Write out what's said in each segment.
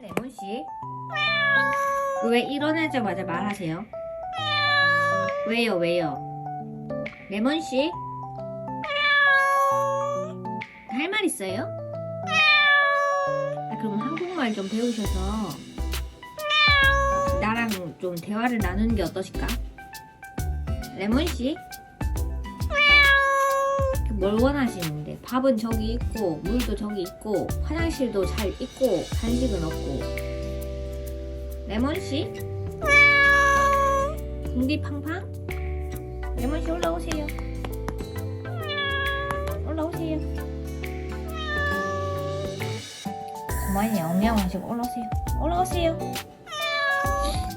레몬 씨, 왜 일어나자마자 말하세요? 왜요, 왜요? 레몬 씨, 할 말 있어요? 아, 그럼 한국말 좀 배우셔서 나랑 좀 대화를 나누는 게 어떠실까? 레몬 씨, 뭘 원하시는데? 밥은 저기 있고, 물도 저기 있고, 화장실도 잘 있고, 간식은 없고. 레몬 씨? 궁디팡팡? 레몬 씨 올라오세요. 올라오세요. 그만이 영영하시고 올라오세요. 올라오세요.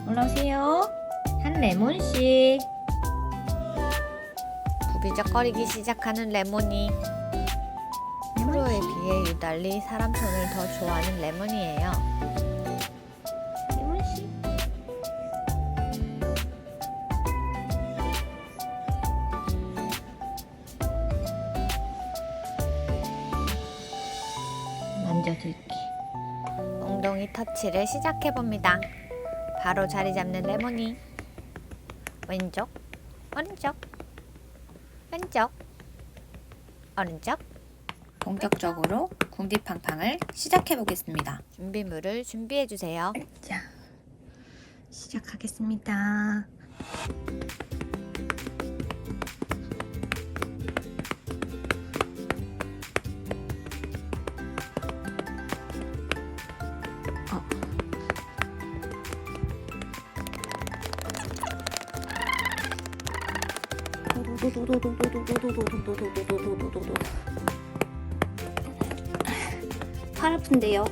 올라오세요. 한 레몬 씨. 부비적거리기 시작하는 레몬이 비해 유달리 사람 손을 더 좋아하는 레몬이에요. 레몬 씨. 만져들기. 엉덩이 터치를 시작해 봅니다. 바로 자리 잡는 레몬이 왼쪽, 오른쪽, 왼쪽, 오른쪽 본격적으로 궁디팡팡을 시작해 보겠습니다. 준비물을 준비해 주세요. 자, 시작하겠습니다. 어. 팔 아픈데요.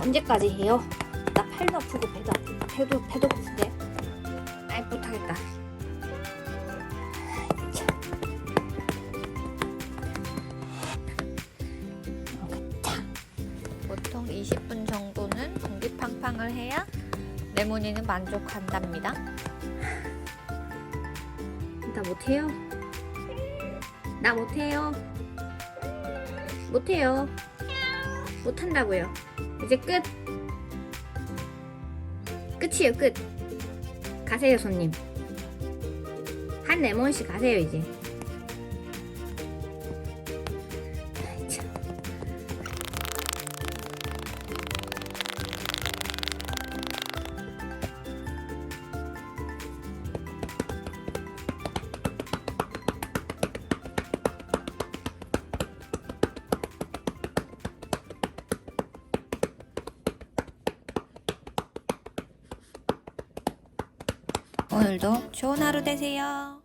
언제까지 해요? 나 팔도 아프고 배도 아프고 배도 배도 고픈데. 아이 못하겠다. 20분 정도는 공기팡팡을 해야 레몬이는 만족한답니다. 나 못해요. 나 못해요. 못해요. 못한다고요. 이제 끝. 끝이에요, 끝. 가세요, 손님. 한 레몬씩 가세요, 이제. 오늘도 좋은 하루 되세요.